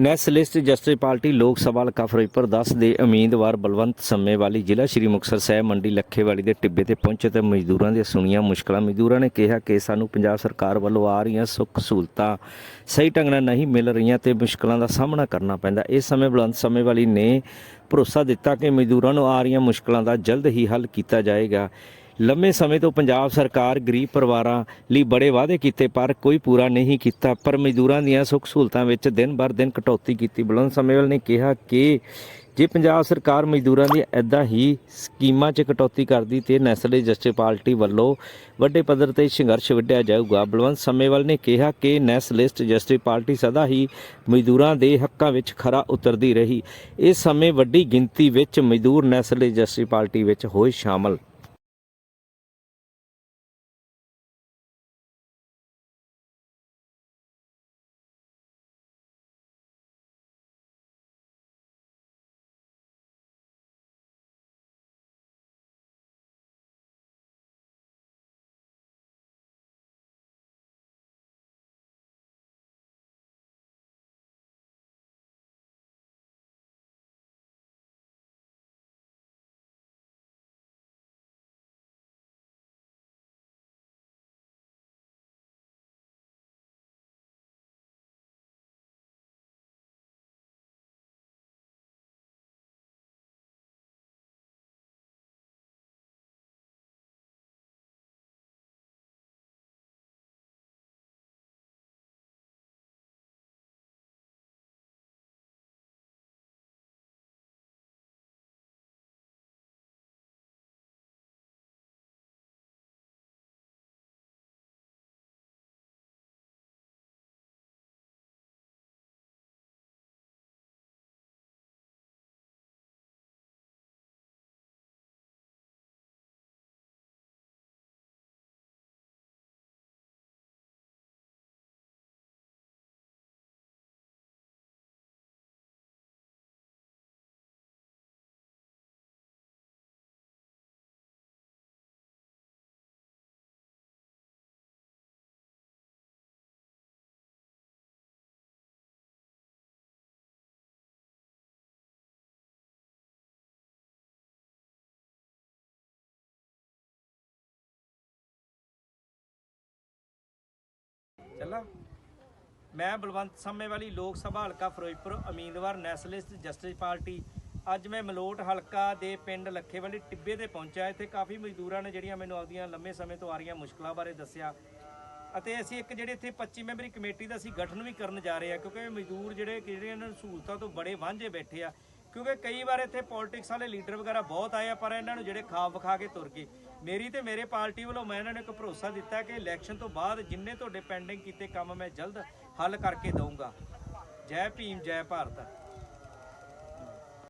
Nationalist justice party ਲੋਕ ਸਭਾ ਹਲਕਾ ਫਿਰੋਜ਼ਪੁਰ 10 ਦੇ ਉਮੀਦਵਾਰ ਬਲਵੰਤ ਸੰਮੇਵਾਲੀ ਜ਼ਿਲ੍ਹਾ ਸ਼੍ਰੀ ਮੁਕਤਸਰ ਸਾਹਿਬ ਮੰਡੀ ਲੱਖੇਵਾਲੀ ਦੇ ਟਿੱਬੇ ਤੇ ਪਹੁੰਚੇ ਤੇ ਮਜ਼ਦੂਰਾਂ ਦੀਆਂ ਸੁਣੀਆਂ ਮੁਸ਼ਕਲਾਂ। ਮਜ਼ਦੂਰਾਂ ਨੇ ਕਿਹਾ ਕਿ ਸਾਨੂੰ ਪੰਜਾਬ ਸਰਕਾਰ ਵੱਲੋਂ ਆ ਰਹੀਆਂ ਸੁੱਖ ਸਹੂਲਤਾਂ ਸਹੀ ਢੰਗ ਨਾਲ ਨਹੀਂ ਮਿਲ ਰਹੀਆਂ ਤੇ ਮੁਸ਼ਕਲਾਂ ਦਾ ਸਾਹਮਣਾ ਕਰਨਾ ਪੈਂਦਾ। ਇਸ ਸਮੇਂ ਬਲਵੰਤ ਸੰਮੇਵਾਲੀ ਨੇ ਭਰੋਸਾ ਦਿੱਤਾ ਕਿ ਮਜ਼ਦੂਰਾਂ ਨੂੰ ਆ ਰਹੀਆਂ ਮੁਸ਼ਕਲਾਂ ਦਾ ਜਲਦ ਹੀ ਹੱਲ ਕੀਤਾ ਜਾਏਗਾ। ਲੰਮੇ ਸਮੇਂ ਤੋਂ ਪੰਜਾਬ ਸਰਕਾਰ ਗਰੀਬ ਪਰਿਵਾਰਾਂ ਲਈ ਬੜੇ ਵਾਅਦੇ ਕੀਤੇ, ਪਰ ਕੋਈ ਪੂਰਾ ਨਹੀਂ ਕੀਤਾ। ਪਰ ਮਜ਼ਦੂਰਾਂ ਦੀਆਂ ਸੁੱਖ ਸਹੂਲਤਾਂ ਵਿੱਚ ਦਿਨ ਬਰ ਦਿਨ ਕਟੌਤੀ ਕੀਤੀ। ਬਲਵੰਤ ਸਮੇਵਾਲ ਨੇ ਕਿਹਾ ਕਿ ਜੇ ਪੰਜਾਬ ਸਰਕਾਰ ਮਜ਼ਦੂਰਾਂ ਦੀ ਐਦਾਂ ਹੀ ਸਕੀਮਾਂ 'ਚ ਕਟੌਤੀ ਕਰਦੀ, ਤੇ ਨੈਸ਼ਨਲ ਜਸਟਿਸ ਪਾਰਟੀ ਵੱਲੋਂ ਵੱਡੇ ਪੱਧਰ ਤੇ ਸੰਘਰਸ਼ ਵਿੱਢਿਆ ਜਾਊਗਾ। ਬਲਵੰਤ ਸਮੇਵਾਲ ਨੇ ਕਿਹਾ ਕਿ ਨੈਸ਼ਨਲਿਸਟ ਜਸਟਿਸ ਪਾਰਟੀ ਸਦਾ ਹੀ ਮਜ਼ਦੂਰਾਂ ਦੇ ਹੱਕਾਂ ਵਿੱਚ ਖਰਾ ਉਤਰਦੀ ਰਹੀ। ਇਸ ਸਮੇਂ ਵੱਡੀ ਗਿਣਤੀ ਵਿੱਚ ਮਜ਼ਦੂਰ ਨੈਸ਼ਨਲ ਜਸਟਿਸ ਪਾਰਟੀ ਵਿੱਚ ਹੋਏ ਸ਼ਾਮਲ। ਚੱਲਾਂ ਮੈਂ ਬਲਵੰਤ ਸੰਮੇ ਵਾਲੀ ਲੋਕ ਸਭਾ ਹਲਕਾ ਫਿਰੋਜ਼ਪੁਰ, ਉਮੀਦਵਾਰ ਨੈਸ਼ਨਲਿਸਟ ਜਸਟਿਸ ਪਾਰਟੀ। ਅੱਜ ਮੈਂ ਮਲੋਟ ਹਲਕਾ ਦੇ ਪਿੰਡ ਲੱਖੇਵਾਲੀ ਟਿੱਬੇ ਤੇ ਪਹੁੰਚਿਆ। ਇੱਥੇ ਕਾਫੀ ਮਜ਼ਦੂਰਾਂ ਨੇ ਜਿਹੜੀਆਂ ਮੈਨੂੰ ਆਪਦੀਆਂ ਲੰਮੇ ਸਮੇਂ ਤੋਂ ਆ ਰਹੀਆਂ ਮੁਸ਼ਕਲਾਂ ਬਾਰੇ ਦੱਸਿਆ। ਅਤੇ ਅਸੀਂ ਇੱਕ ਜਿਹੜੇ ਇੱਥੇ 25 ਮੈਂਬਰੀ ਕਮੇਟੀ ਦਾ ਅਸੀਂ ਗਠਨ ਵੀ ਕਰਨ ਜਾ ਰਹੇ ਹਾਂ, ਕਿਉਂਕਿ ਮਜ਼ਦੂਰ ਜਿਹੜੇ ਜਿਹੜੇ ਇਹਨਾਂ ਨੂੰ ਸਹੂਲਤਾਂ ਤੋਂ ਬੜੇ ਵਾਂਝੇ ਬੈਠੇ ਆ ਕਿਉਂਕਿ ਕਈ ਵਾਰ ਇੱਥੇ ਪੋਲਿਟਿਕਸ ਵਾਲੇ ਲੀਡਰ ਵਗੈਰਾ ਬਹੁਤ ਆਏ ਆ, ਪਰ ਇਹਨਾਂ ਨੂੰ ਜਿਹੜੇ ਖਾਬ ਵਿਖਾ ਕੇ ਤੁਰ ਗਏ। ਮੇਰੀ ਤੇ ਮੇਰੇ ਪਾਰਟੀ ਵੱਲੋਂ ਮੈਂ ਇਹਨਾਂ ਨੂੰ ਇੱਕ ਭਰੋਸਾ ਦਿੱਤਾ ਕਿ ਇਲੈਕਸ਼ਨ ਤੋਂ ਬਾਅਦ ਜਿੰਨੇ ਤੁਹਾਡੇ ਪੈਂਡਿੰਗ ਕੀਤੇ ਕੰਮ ਮੈਂ ਜਲਦ ਹੱਲ ਕਰਕੇ ਦਊਂਗਾ। ਜੈ ਭੀਮ, ਜੈ ਭਾਰਤ।